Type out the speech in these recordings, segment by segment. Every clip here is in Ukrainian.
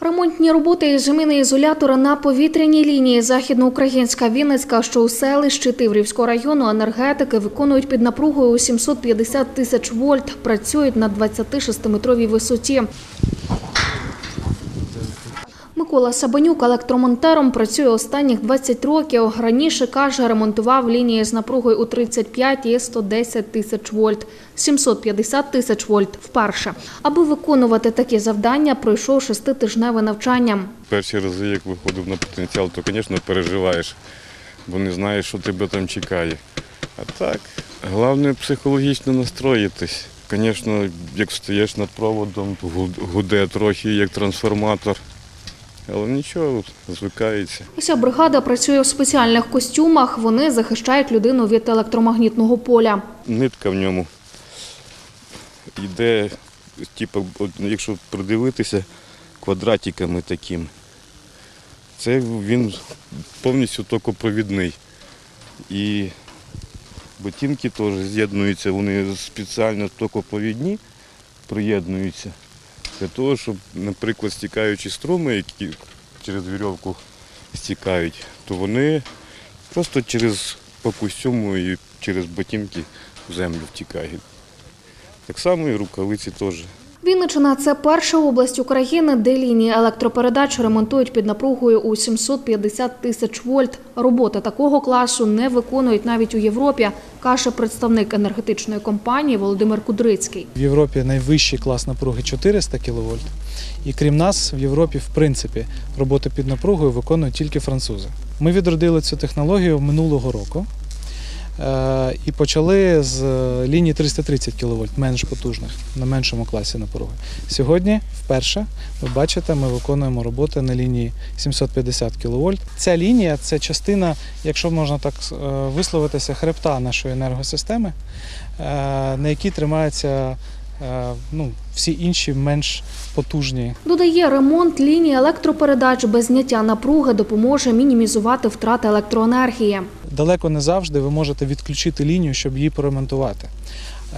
Ремонтні роботи із заміни ізолятора на повітряній лінії Західноукраїнська Вінницька, що у селищі Тиврівського району енергетики виконують під напругою у 750 тисяч вольт. Працюють на 26-метровій висоті. Микола Сабанюк електромонтером працює останніх 20 років. Раніше, каже, ремонтував лінії з напругою у 35 і 110 тисяч вольт. 750 тисяч вольт вперше. Аби виконувати такі завдання, пройшов шеститижневе навчання. Перші рази, як виходив на потенціал, то, звісно, переживаєш, бо не знаєш, що тебе там чекає. А так, головне психологічно настроїтись. Звісно, як стоїш над проводом, гуде трохи, як трансформатор. Але нічого, звикається. Уся бригада працює в спеціальних костюмах. Вони захищають людину від електромагнітного поля. Нитка в ньому йде, типу, якщо придивитися, квадратиками такими. Це він повністю токопровідний. І ботинки теж з'єднуються, вони спеціально токопровідні, приєднуються для того, щоб, наприклад, стікаючі струми, які через вірьовку стікають, то вони просто через по і через ботинки в землю втікають. Так само і рукавиці теж. Вінниччина – це перша область України, де лінії електропередач ремонтують під напругою у 750 тисяч вольт. Роботи такого класу не виконують навіть у Європі, каже представник енергетичної компанії Володимир Кудрицький. В Європі найвищий клас напруги 400 кВт. І крім нас, в Європі, в принципі, роботи під напругою виконують тільки французи. Ми відродили цю технологію минулого року і почали з е, лінії 330 кВт, менш потужних, на меншому класі напруги. Сьогодні, вперше, ви бачите, ми виконуємо роботи на лінії 750 кВт. Ця лінія це частина, якщо можна так е, висловитися, хребта нашої енергосистеми, е, на якій тримається. е, ну, всі інші менш потужні Додає, ремонт лінії електропередач без зняття напруги допоможе мінімізувати втрати електроенергії. далеко не завжди ви можете відключити лінію, щоб її поремонтувати.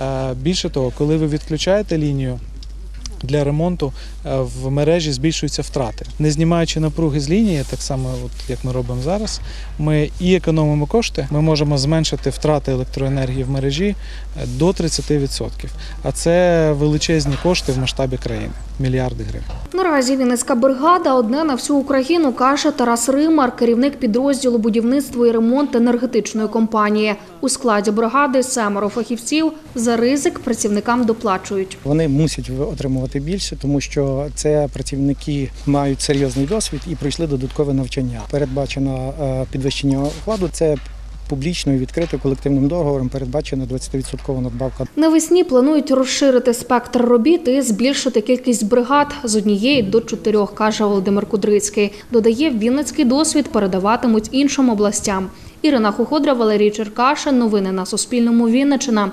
Е, Більше того, коли ви відключаєте лінію для ремонту, е, в мережі збільшуються втрати. Не знімаючи напруги з лінії, так само, от як ми робимо зараз, ми і економимо кошти, ми можемо зменшити втрати електроенергії в мережі е, до 30%. А це величезні кошти в масштабі країни мільярди гривень. Наразі Вінницька бригада одне на всю Україну, каже Тарас Римар, керівник підрозділу будівництво і ремонт енергетичної компанії. У складі бригади семеро фахівців за ризик працівникам доплачують. Вони мусять отримувати більше, тому що це працівники мають серйозний досвід і пройшли додаткове навчання. Передбачено е, підвищення окладу. Це публічно і відкрито колективним договором. Передбачена 20% надбавка Навесні планують розширити спектр робіт і збільшити кількість бригад з однієї до чотирьох, каже Володимир Кудрицький. Додає, вінницький досвід передаватимуть іншим областям. Ірина Хуходра, Валерій Черкашин. Новини на Суспільному. Вінниччина.